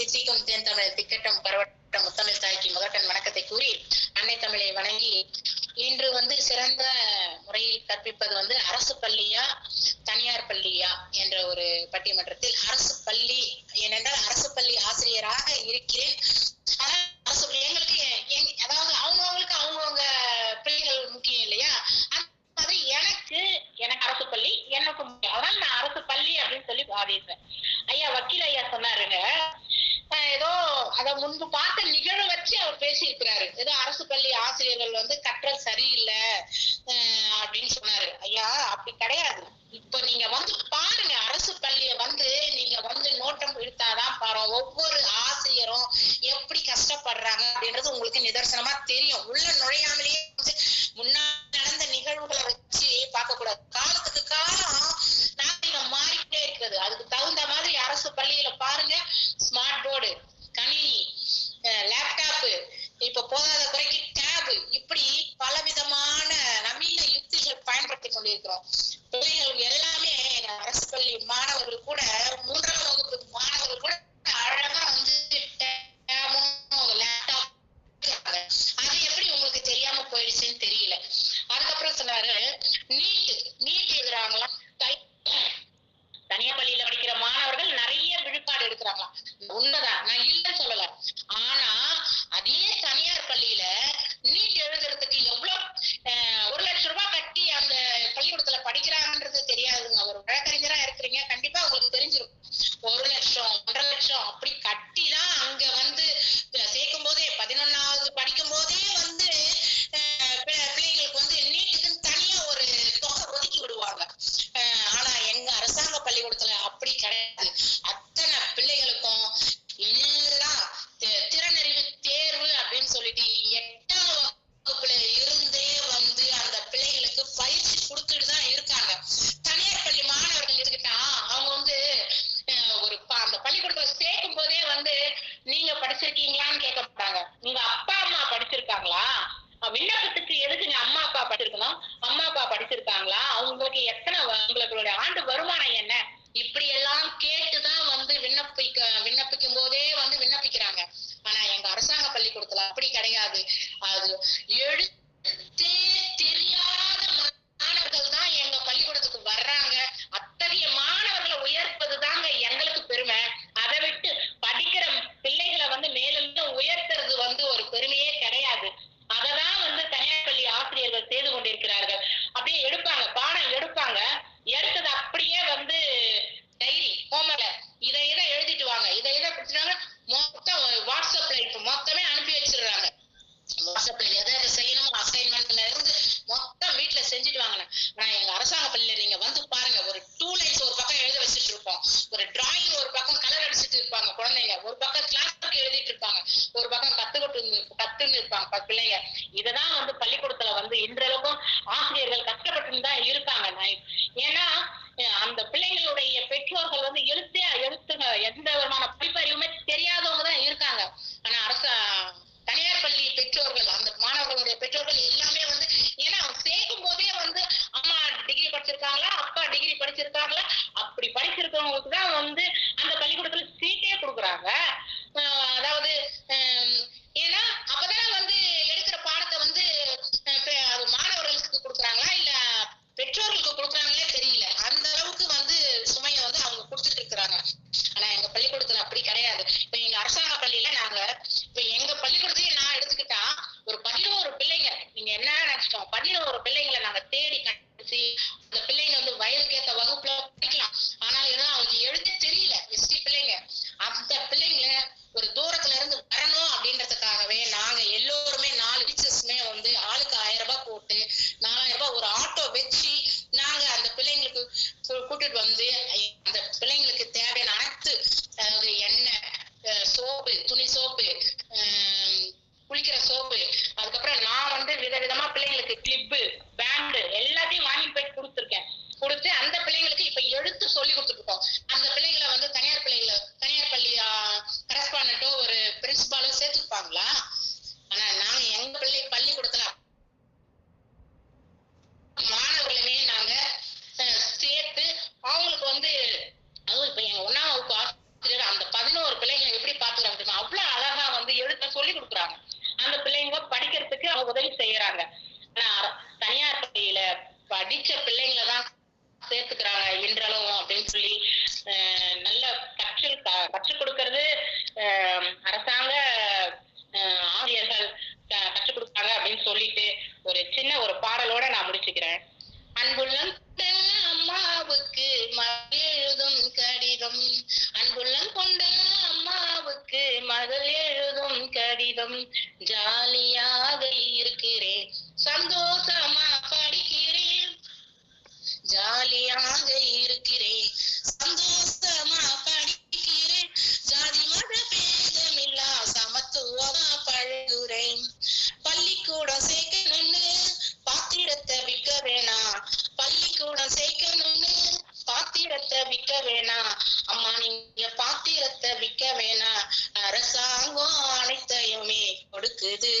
தித்திக்கும் தேன் தமிழ் திக்கட்டும் பரவட்ட முத்தமிழ் தாய்க்கு முதற்கண் வணக்கத்தை கூறி அன்னை தமிழை வணங்கி இன்று வந்து சிறந்த முறையில் கற்பிப்பது வந்து அரசு பள்ளியா தனியார் பள்ளியா என்ற ஒரு பட்டிமன்றத்தில் அரசு பள்ளி ஏனென்றால் அரசு பள்ளி ஆசிரியராக இருக்கிறேன். அரசு எங்களுக்கு அதாவது அவங்க இப்ப நீங்க வந்து பாருங்க அரசு பள்ளிய வந்து நீங்க வந்து நோட்டம் எடுத்தாதான் பாருங்க ஒவ்வொரு ஆசிரியரும் எப்படி கஷ்டப்படுறாங்க அப்படின்றது உங்களுக்கு நிதர்சனமா தெரியும். உள்ள நுழையாமலேயே போயிடுச்சுன்னு தெரியல. அதுக்கப்புறம் சொன்னாரு நீட் நீட் எழுதுறாங்களாம். உங்களுக்கு எத்தனை உங்களுடைய ஆண்டு வருமானம் என்ன? இப்படி எல்லாம் கேட்டுதான் வந்து விண்ணப்பிக்க விண்ணப்பிக்கும் போதே வந்து விண்ணப்பிக்கிறாங்க. ஆனா எங்க அரசாங்க பள்ளிக்கூடத்துல அப்படி கிடையாது. அது வந்து இன்றளவும் ஆசிரியர்கள் கஷ்டப்பட்டு தான் இருக்காங்க. நான் நாலாயிரம் ரூபாய் ஒரு ஆட்டோ வச்சு பிள்ளைங்களுக்கு அவங்க உதவி செய்யறாங்க. ஆனா தனியார் பள்ளியில படிச்ச பிள்ளைங்களை தான் சேர்த்துக்கிறாங்க இன்றளவும் அப்படின்னு சொல்லி நல்ல கற்று கற்றுக் கொடுக்கறது அரசாங்க ஆசிரியர்கள் கற்றுக் கொடுத்தாங்க அப்படின்னு சொல்லிட்டு ஒரு சின்ன ஒரு பாடலோட நான் முடிச்சுக்கிறேன். அன்புள்ளம் அம்மாவுக்கு எழுதும் கடிதம். அன்புள்ளம் கொண்ட கடிதம் ஜாலியாக இருக்கிறேன். சந்தோஷமா படிக்கிறேன். ஜாலியாக இருக்கிறேன். கொடுக்குது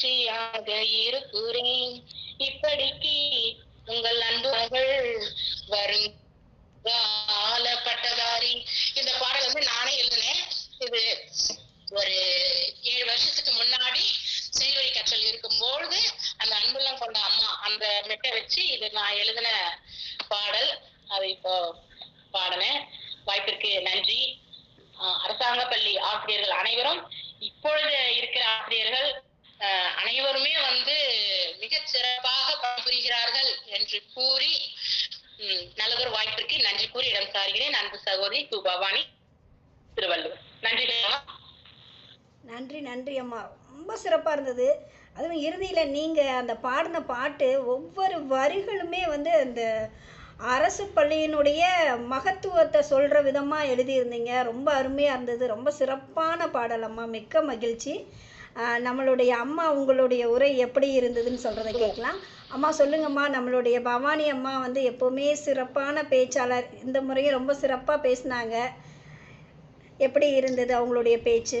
மகிழ்ச்சியாக இருக்கிறேன். இப்படிக்கு உங்கள் அன்புகள் வரும். கால பட்டதாரி இந்த பாடல் வந்து நானே எழுதினேன். இது ஒரு ஏழு வருஷத்துக்கு முன்னாடி செய்வழி கற்றல் இருக்கும்போது அந்த அன்புலாம் கொண்ட அம்மா அந்த மெட்டை வச்சு இது நான் எழுதின பாடல். அது இப்போ பாடினேன். வாய்ப்பிற்கு நன்றி. ஆஹ் அரசாங்க பள்ளி ஆசிரியர்கள் அனைவரும் இப்பொழுது இருக்கிற ஆசிரியர்கள் அனைவருமே வந்து மிகச் சிறப்பாக பணிபுரிகிறார்கள் என்று கூறி நல்லதொரு வாய்ப்பிற்கு நன்றி கூறி இடம் சாருகிறேன். அன்பு சகோதரி கு பவானி திருவள்ளுவர். நன்றி அம்மா. நன்றி நன்றி அம்மா. ரொம்ப சிறப்பாக இருந்தது. அதுவும் இறுதியில் நீங்கள் அந்த பாடின பாட்டு ஒவ்வொரு வரிகளுமே வந்து அந்த அரசு பள்ளியினுடைய மகத்துவத்தை சொல்கிற விதமாக எழுதியிருந்தீங்க. ரொம்ப அருமையாக இருந்தது. ரொம்ப சிறப்பான பாடல் அம்மா. மிக்க மகிழ்ச்சி. நம்மளுடைய அம்மா உங்களுடைய உரை எப்படி இருந்ததுன்னு சொல்கிறத கேட்கலாம். அம்மா சொல்லுங்கம்மா நம்மளுடைய பவானி அம்மா வந்து எப்போவுமே சிறப்பான பேச்சாளர். இந்த முறையும் ரொம்ப சிறப்பாக பேசினாங்க. எப்படி இருந்தது அவங்களுடைய பேச்சு?